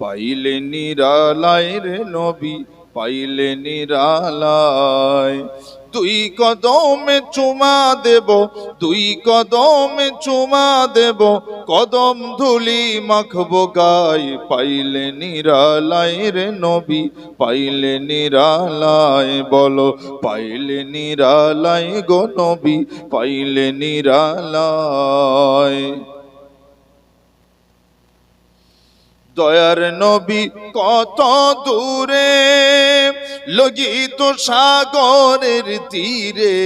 পাইলে নিরালায় রে নবী, পাইলে নিরালায়। দুই কদমে চুমা দেব, দুই কদমে চুমা দেব, কদম ধুলি মাখব গায় পাইলে নিরালায় রে নবী, পাইলে নিরালায় বলো, পাইলে নিরালায় গো নবী, পাইলে নিরালায়। দয়ার নবী কত দূরে লগিত সাগরের তীরে।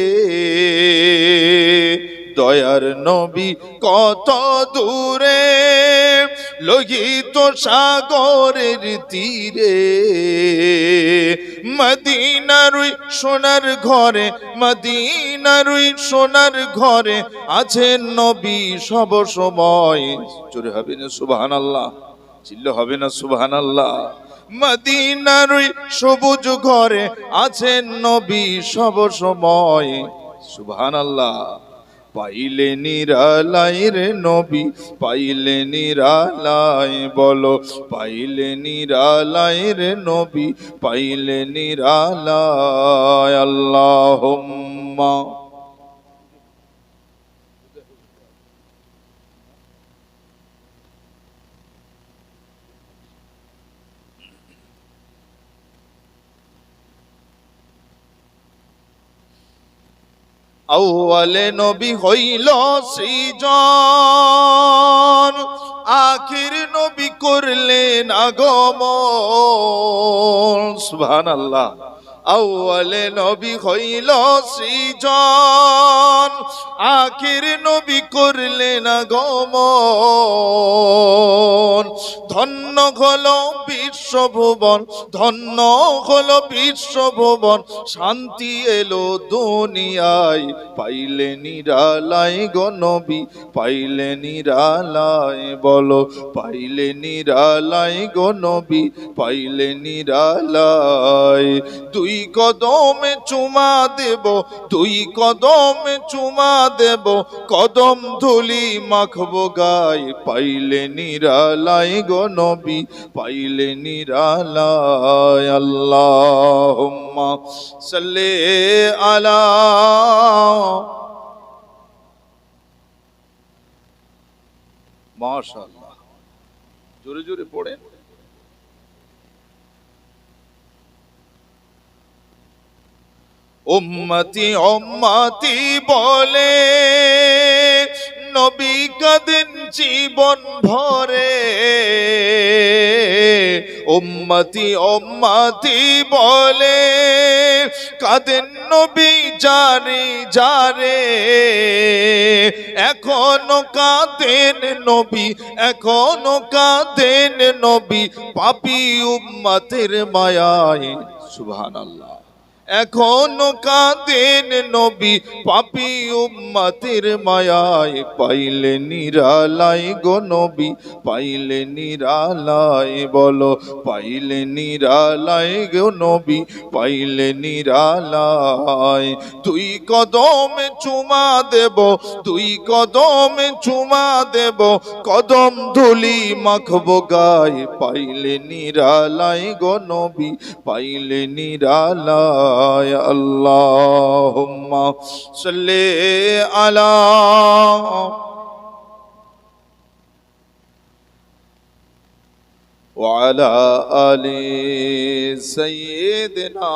দয়ার নবী কত দূরে লগিত সাগরের তীরে। মদিনারুই সোনার ঘরে মদিনারুই সোনার ঘরে আছেন নবী সব সময়। চুরে হবে না সুবহান আল্লাহ চিল্ল হবে না সুবহান আল্লাহ মদিনার সবুজ ঘরে আছেন নবী সব সময়। সুবহান আল্লাহ পাইলে নিরালাই রে নবী, পাইলে নিরালাই বলো। পাইলে নিরালাই রে নবী, পাইলে নিরালাই। আল্লাহুম্মা। আউয়ালে নবী হইল সৃজন। আখির নবী করলেন আগমন। সুবহানাল্লাহ। আউয়ালে নবী হইল সৃজন। আখির নবী করলেন আগমন। ধন্য হলো বিশ্বভুবন, ধন্য হলো বিশ্বভুবন। শান্তি এলো দুনিয়ায়, পাইলে নিরালায় গো নবী, পাইলে নিরালায় বলো, পাইলে নিরালায় গো নবী, পাইলে নিরালায়। দুই কদমে চুমা দেব, দুই কদমে চুমা দেব, কদম ধুলি মাখবো গায়, পাইলে নিরালায় গো নবী পাইলে নিরালায় আল্লাহুম্মা সাল্লি আলা মাশাআল্লাহ। জোরে জোরে পড়েন উম্মতি উম্মতি বলে নবী কাদিন জীবন ভরে উম্মতি উম্মতি বলে, কাদিন নবী জারি জারে এখনও কাঁদেন নবী, এখনও কাঁদেন নবী, পাপি উম্মতের মায়ায়, সুবহানাল্লাহ। এখনও কাঁদেন নবী, পাপি উম্মতের মায়ায় পাইলে নিরালাই গো নবী, পাইলে নিরালাই বলো, পাইলে নিরালাই গো নবী, পাইলে নিরালাই। তুই কদমে চুমা দেব তুই কদমে চুমা দেব, কদম ধুলি মাখব গায়ে, পাইলে নিরালাই গো নবী, পাইলে নিরালাই। یا اللہم صلی علی وعلى آل سيدنا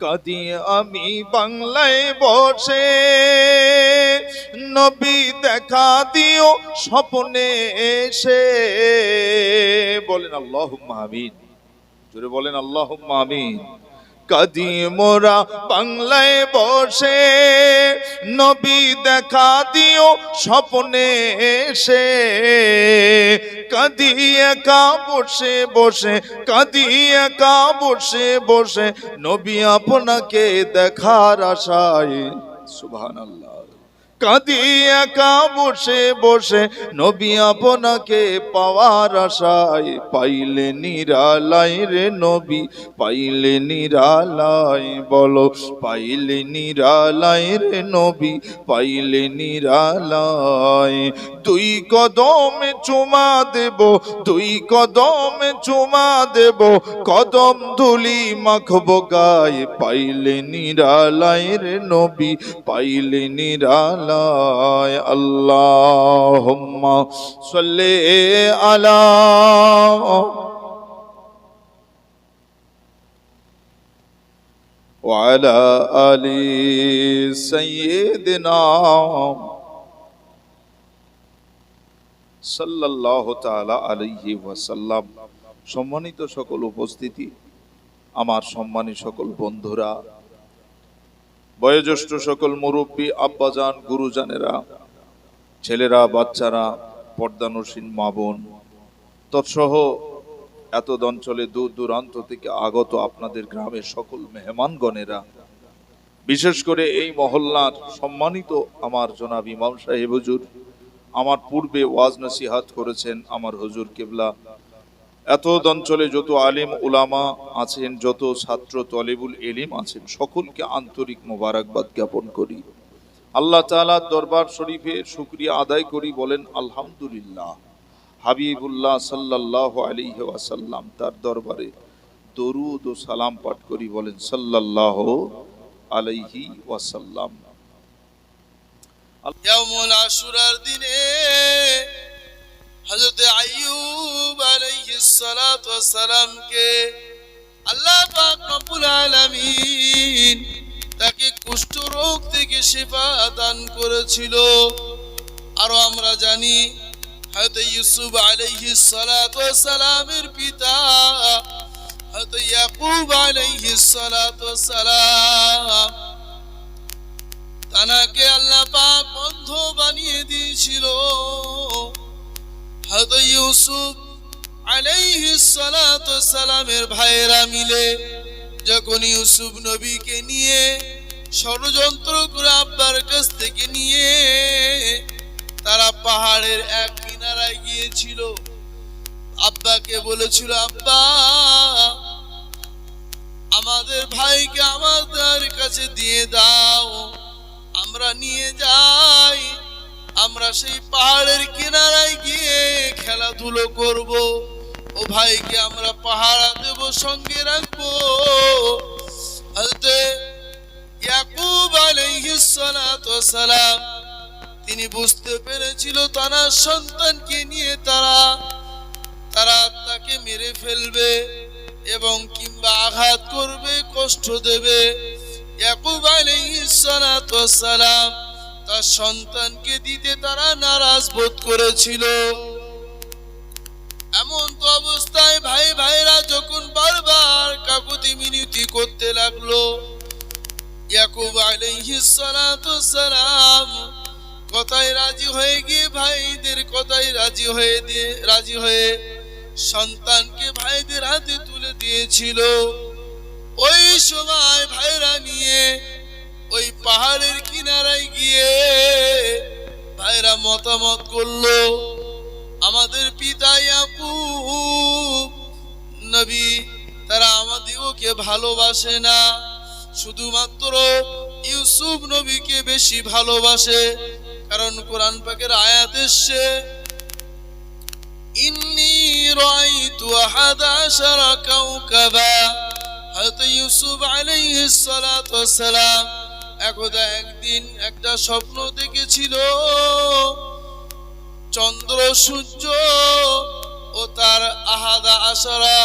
কাদি আমি বাংলায় বসে, নবী দেখা দিও স্বপ্নে এসে। বলেন আল্লাহ আমিন। জোরে বলেন আল্লাহ আমিন। কাদি মোরা বাংলায় বসে, নবী দেখা দিও স্বপ্নে এসে। কাদি একা বসে বসে কাদি একা বসে বসে নবী আপনাকে দেখার আশায় সুবহানাল্লাহ। কাঁদি একা বসে বসে নবী আপনাকে পাওয়ার আশায় পাইলে নিরালাই রে নবী, পাইলে নিরালাই বলো, পাইলে নিরালাই রে নবী, পাইলে নিরালাই দুই কদম চুমা দেব, দুই কদম চুমা দেব, কদম ধুলি মাখব গায়ে, পাইলে নিরালাই রে নবী, পাইলে নিরালায় আল্লাহ সাল্লে আলা وعلى آل سيدنا সাল্লাল্লাহু তাআলা আলাইহি ওয়াসাল্লাম সম্মানিত সকল উপস্থিতি আমার সম্মানী সকল বন্ধুরা বয়োজ্যেষ্ঠ সকল মুরব্বী, আব্বাজান, গুরুজানেরা, ছেলেরা, বাচ্চারা পর্দানসীন মা বোন, তৎসহ এত অঞ্চলে দূর দূরান্ত থেকে আগত আপনাদের গ্রামের সকল মেহমানগণেরা, বিশেষ করে এই মহল্লার সম্মানিত আমার জনাব ইমাম সাহেব হুজুর, আমার পূর্বে ওয়াজ নসিহাত করেছেন আমার হুজুর কেবলা এত অঞ্চলে যত আলিম উলামা আছেন, যত ছাত্র তলেবুল এলিম আছেন, সকলকে আন্তরিক মোবারকবাদ জ্ঞাপন করি। আল্লাহ তালা দরবার শরীফে শুক্রিয়া আদায় করি, বলেন, আলহামদুলিল্লাহ। হাবিবুল্লাহ সাল্লাহ আলিহ ওয়াসাল্লাম তার দরবারে দরুদ ও সালাম পাঠ করি, বলেন, সাল্লাল্লাহ আলাইহি ওয়াসাল্লাম। দিনে হযরত আইয়ুব আলাইহিস সালাতু ওয়াস সালামকে আল্লাহ পাক রব্বুল আলামিন তাকে কুষ্ঠ রোগ থেকে শিফা দান করেছিল। আরও আমরা জানি হয়তো ইউসুফ সালামের পিতা হয়তো ইয়াকুব আলাইহিস সালাতু ওয়াস সালাম তানাকে আল্লাহ পাক বন্ধ বানিয়ে দিয়েছিল। হয়তো ইউসুফ সালামের ভাইয়েরা মিলে যখন ইউসুফ নবীকে নিয়ে ষড়যন্ত্র আব্বার কাছ থেকে নিয়ে তারা পাহাড়ের এক কিনারায় গিয়েছিল। আব্বাকে বলেছিল, আব্বা, আমাদের ভাইকে আমাদের কাছে দিয়ে দাও, আমরা নিয়ে যাই। আমরা সেই পাহাড়ের কিনারায় গিয়ে খেলাধুলো করব। ও ভাইকে আমরা পাহারা দেব, সঙ্গে রাখব। ইয়াকুব সালাম, তিনি বুঝতে পেরেছিল তার সন্তানকে নিয়ে তারা তারা তাকে মেরে ফেলবে এবং কিংবা আঘাত করবে, কষ্ট দেবে। ইয়াকুব আলাইহিস সালাম তার সন্তানকে দিতে তারা নারাজ বোধ করেছিল। এমন তো অবস্থায় ভাই ভাইরা যখন বারবার কাকুতি মিনতি করতে লাগল, ইয়াকুব সালাম কথায় রাজি হয়ে গিয়ে ভাইদের কথায় রাজি হয়ে দিয়ে, রাজি হয়ে সন্তানকে ভাইদের হাতে তুলে দিয়েছিল। ওই সময় ভাইরা নিয়ে ওই পাহাড়ের কিনারায় গিয়ে ভাইরা মতামত করল, আমাদের পিতা ইয়াকুব নবী, তারা আমাদেরকে ভালোবাসে না। শুধুমাত্র ইউসুফ নবীকে বেশি ভালোবাসে, কারণ কোরআন পাকের আয়াত এসছে, ইন্নি রাইতু আহাদা আশারা কাউকাবা। হযরত ইউসুফ আলাইহিস সালাতু ওয়াস সালাম একদা একদিন একটা স্বপ্ন দেখেছিল। চন্দ্র, সূর্য ও তার আহাদা আশারা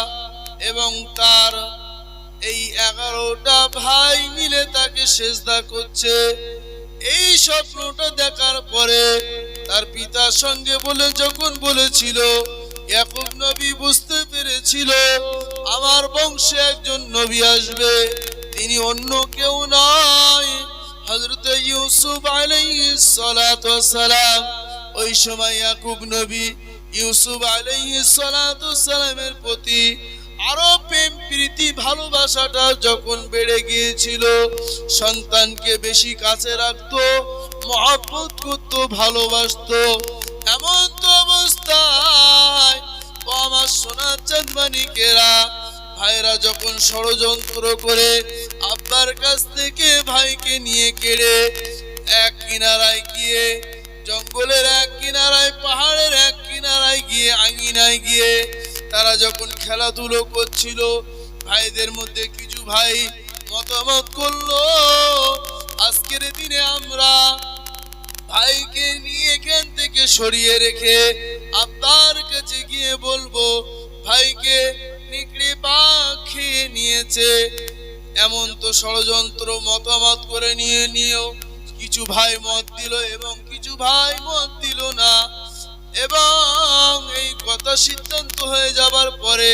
এবং তার এই এগারোটা ভাই মিলে তাকে সেজদা করছে। এই স্বপ্নটা দেখার পরে তার পিতার সঙ্গে বলে, যখন বলেছিল, ইয়াকুব নবী বুঝতে পেরেছিল, আমার বংশে একজন নবী আসবে। তিনি অন্য কেউ নয়। হযরত ইউসুফ আলাইহিস সালাতু সালাম ওই সময় ইয়াকুব নবী ইউসুফ আলাইহিস সালাতু সালামের প্রতি আরও প্রেম, প্রীতি, ভালোবাসাটা যখন বেড়ে গিয়েছিল, সন্তানকে বেশি কাছে রাখতো, মহাব্বত করতো, ভালোবাসতো, এমন তো অবস্থায় আমার সোনার চাঁদমানিকেরা ভাইরা যখন ষড়যন্ত্র করে আব্বার কাছ থেকে ভাইকে নিয়ে কেড়ে এক কিনারায় গিয়ে, জঙ্গলের এক কিনারায়, পাহাড়ের এক কিনারায় গিয়ে, আঙিনায় গিয়ে তারা যখন খেলাধুলো করছিল, ভাইদের মধ্যে কিছু ভাই মতামত করল, আজকের দিনে আমরা ভাইকে নিয়ে এখান থেকে সরিয়ে রেখে আব্বার কাছে গিয়ে বলব, ভাইকে নিকড়ে খেয়ে নিয়েছে। এমন তো ষড়যন্ত্র মতামত করে নিয়ে নিয়েও কিছু ভাই মত দিল এবং কিছু ভাই মত দিল না। এবং এই কথা সিদ্ধান্ত হয়ে যাবার পরে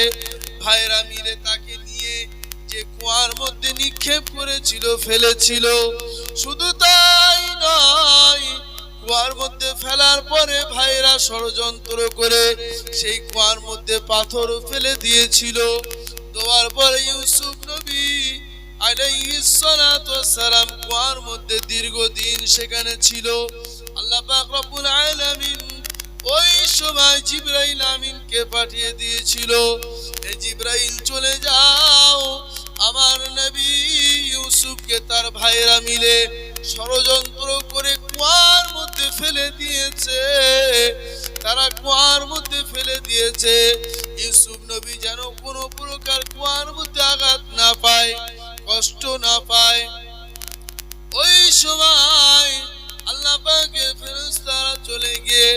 ভাইরা মিলে তাকে নিয়ে যে কুয়ার মধ্যে নিক্ষেপ করেছিল, ফেলেছিল, শুধু তাই নয় কুয়ার মধ্যে ফেলার পরে ভাইরা ষড়যন্ত্র করে সেই কুয়ার মধ্যে পাথর ফেলে দিয়েছিল। দেওয়ার পরে ইউসুফ নবী সালাম কুয়ার মধ্যে দীর্ঘদিন সেখানে ছিল। আল্লাহ রব্বুল আলামিন ওই সময় জিব্রাইল আমিনকে পাঠিয়ে দিয়েছিল। এই জিব্রাইল, চলে যাও। আমার নবী ইউসুফকে তার ভাইরা মিলে ষড়যন্ত্র করে কুয়ার মধ্যে ফেলে দিয়েছে। তারা কুয়ার মধ্যে ফেলে দিয়েছে। ইউসুফ নবী যেন কোনো প্রকার কুয়ার মধ্যে আঘাত না পায়, কষ্ট না পায়। ওই সময় আল্লাহ পাকের ফেরেশতারা চলে গিয়ে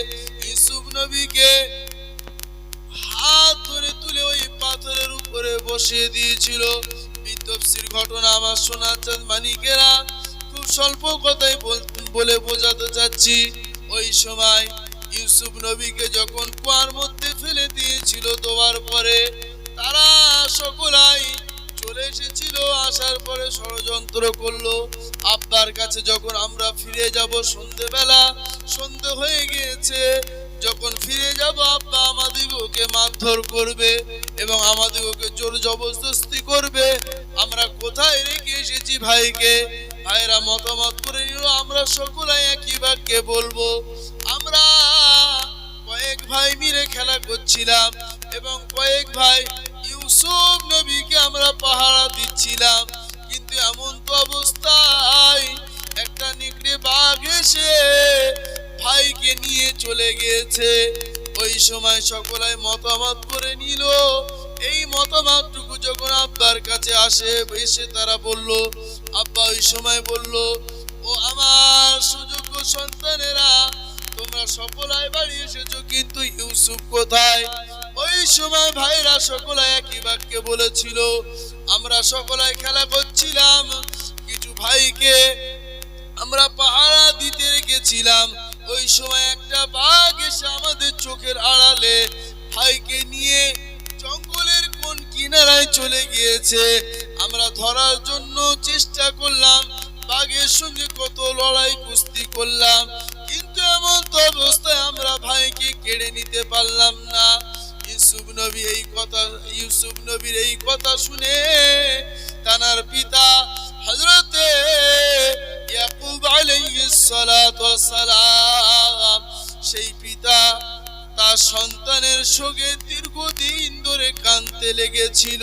ইউসুফ নবীকে হাত ধরে তুলে ওই পাথরের উপরে বসিয়ে দিয়েছিল। বিতফসির ঘটনা আমার শোনা চাঁদ মানিকেরা স্বল্প কথাই বল- বোঝাতে চাচ্ছি। ওই সময় ইউসুফ নবীকে যখন কুয়ার মধ্যে ফেলে দিয়েছিল দেওয়ার পরে, তারা সকলাই চলে এসেছিল, আসার পরে ষড়যন্ত্র করল। আব্বার কাছে যখন আমরা ফিরে যাব সন্ধেবেলা, সন্ধে হয়ে গিয়েছে, যখন ফিরে যাব, আব্বা আমাদিগকে মারধর করবে এবং আমাদিগকে জোর জবরদস্তি করবে। আমরা কোথায় রেখে এসেছি ভাইকে? ভাইরা মতামত করে নিল, আমরা সকলাই একই বাক্যে বলব, আমরা কয়েক ভাই মিলে খেলা করছিলাম এবং কয়েক ভাই ইউসুফ নবীকে আমরা পাহারা দিচ্ছিলাম। কিন্তু এমন তো অবস্থায় একটা নিকড়ে বাঘ এসে ভাইকে নিয়ে চলে গিয়েছে। ওই সময় সকলাই মতামত করে নিল। এই মতামতটুকু যখন আব্বার কাছে আসে, এসে তারা বলল আব্বা ওই সময় বলল, ও আমার সুযোগ্য সন্তানেরা, তোমরা সকলাই বাড়ি এসেছ, কিন্তু ইউসুফ কোথায়? ওই সময় ভাইরা সকলাই একই বাক্যে বলেছিল, আমরা সকলাই খেলা করছিলাম, কিছু ভাইকে আমরা পাহারা দিতে রেখেছিলাম। ওই সময় একটা বাঘ এসে আমাদের চোখের আড়ালে ভাইকে নিয়ে জঙ্গলের কিনারায় চলে গিয়েছে। আমরা ধরার জন্য চেষ্টা করলাম, বাঘের সঙ্গে কত লড়াই কুস্তি করলাম, কিন্তু এমন তো অবস্থায় আমরা ভাইকে কেড়ে নিতে পারলাম না। ইউসুফ নবী এই কথা, ইউসুফ নবীর এই কথা শুনে তানার পিতা হজরতে ইয়াকুব সালাম সেই পিতা তার সন্তানের সঙ্গে দীর্ঘদিন ধরে কানতে লেগেছিল।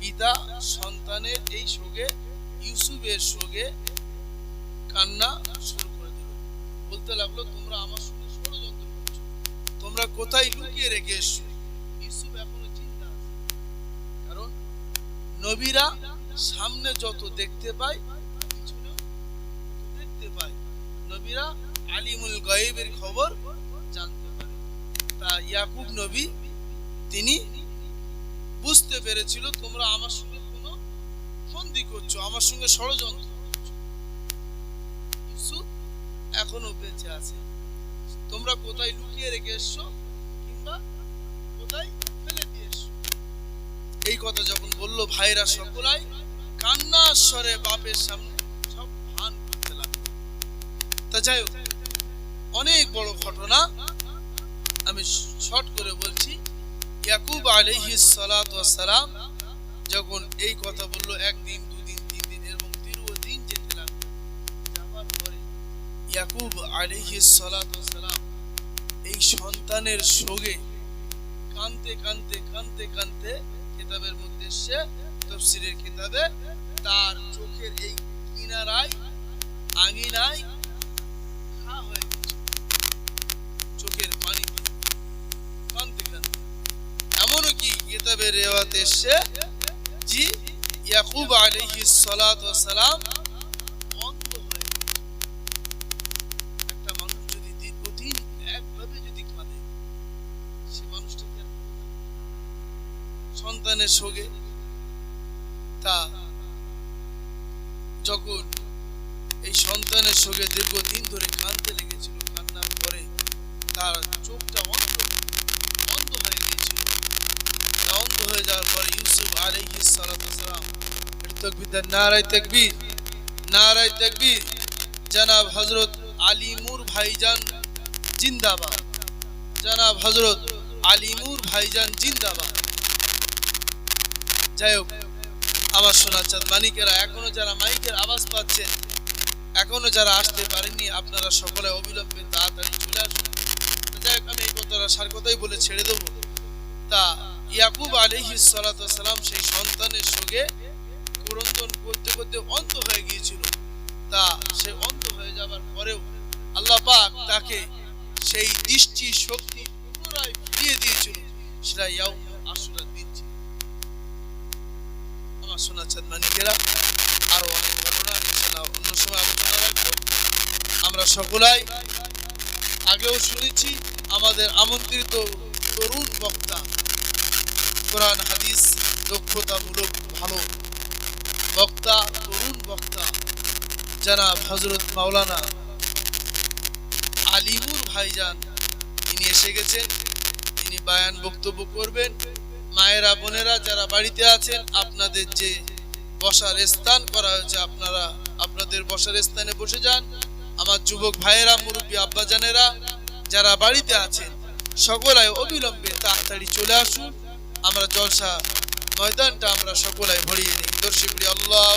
পিতা সন্তানের এই শোকে, ইউসুফের শোকে কান্না শুরু করে দিল। বলতে লাগল, তোমরা আমার সঙ্গে ষড়যন্ত্র করছ। তোমরা কোথায় লুকিয়ে রেখে এসছো? ইউসুফ এখনও চিন্তা আছে। কারণ নবীরা সামনে যত দেখতে পায়, পিছনেও দেখতে পায়। নবীরা আলিমুল গায়েবের খবর জানতে পারে। তা ইয়াকুব নবী, তিনি বুঝতে পেরেছিল, তোমরা আমার সঙ্গে কোনো ফন্দি করছ, আমার সঙ্গে ষড়যন্ত্র এখনও বেঁচে আছে। তোমরা কোথায় লুকিয়ে রেখে এসছো কিংবা কোথায় ফেলে দিয়ে এসছো? এই কথা যখন বলল, ভাইরা সকলাই কান্নার স্বরে বাপের সামনে সব ভান করতে লাগল। তা যাই হোক অনেক বড় ঘটনা আমি শর্ট করে বলছি। ইয়াকুব ওয়াস সালাম যখন এই কথা বলল, একদিন, দুদিন, তিন দিন, এবং দীর্ঘদিন যেতে লাগল, যাওয়ার পরে ইয়াকুব সালাতু সালাম এই সন্তানের সোগে কানতে কানতে কানতে কানতে কিতাবের মধ্যে এসে তফসিরের কিতাবে, তার চোখের এই কিনারায় আঙিনায় ঘা হয়ে চোখের পানি কানতে কানতে এমনও কি রেওয়াতে এসে জি ইয়াকুব আলাইহিস সালাতু সালাম? সন্তানের সঙ্গে তা যখন এই সন্তানের সঙ্গে দীর্ঘদিন ধরে কাঁদতে লেগেছিল তার চোখটা অন্ধ অন্ধ হয়ে গিয়েছিল। অন্ধ হয়ে যাওয়ার পরে ইউসুফ সালাম নারায় নারায় জনাব আলিমুর ভাইজান জিন্দাবাদ, জনাব আলিমুর ভাইজান জিন্দাবাদ। যাই হোক আমার শোনা চাঁদ। মানিকেরা এখনও যারা মাইকের আওয়াজ পাচ্ছেন, এখনও যারা আসতে পারেননি, আপনারা সকলে অবিলম্বে তাড়াতাড়ি চলে আসুন। তো আমি কথাটা সার কথাই বলে ছেড়ে দেবো। তা ইয়াকুব আলাইহিস সালাম সেই সন্তানের সঙ্গে ক্রন্দন করতে করতে অন্ত হয়ে গিয়েছিল। তা সে অন্ধ হয়ে যাবার পরেও আল্লাহ পাক তাকে সেই দৃষ্টি শক্তি পুনরায় ফিরিয়ে দিয়েছিল। সেটা ইয়াউম আশুরার দিন আমার চাঁদ মানিকেরা আরও অনেক ঘটনা, ইনশাআল্লাহ অন্য সময় আলোচনা রাখব। আমরা সকলাই আগেও শুনেছি আমাদের আমন্ত্রিত তরুণ বক্তা। কোরআন, হাদিস, দক্ষতামূলক, ভালো বক্তা, তরুণ বক্তা যারা হজরত মাওলানা আলিমুর ভাইজান। তিনি এসে গেছেন তিনি বায়ান বক্তব্য করবেন। মায়েরা, বোনেরা যারা বাড়িতে আছেন, আপনাদের যে বসার স্থান করা হয়েছে, আপনারা, আপনাদের বসার স্থানে বসে যান। আমার যুবক ভাইয়েরা, মুরব্বী আব্বাজানেরা যারা বাড়িতে আছেন, সকলাই অবিলম্বে তাড়াতাড়ি চলে আসুন। আমরা জলসা ময়দানটা আমরা সকলাই ভরিয়ে নিই। দর্শক আল্লাহ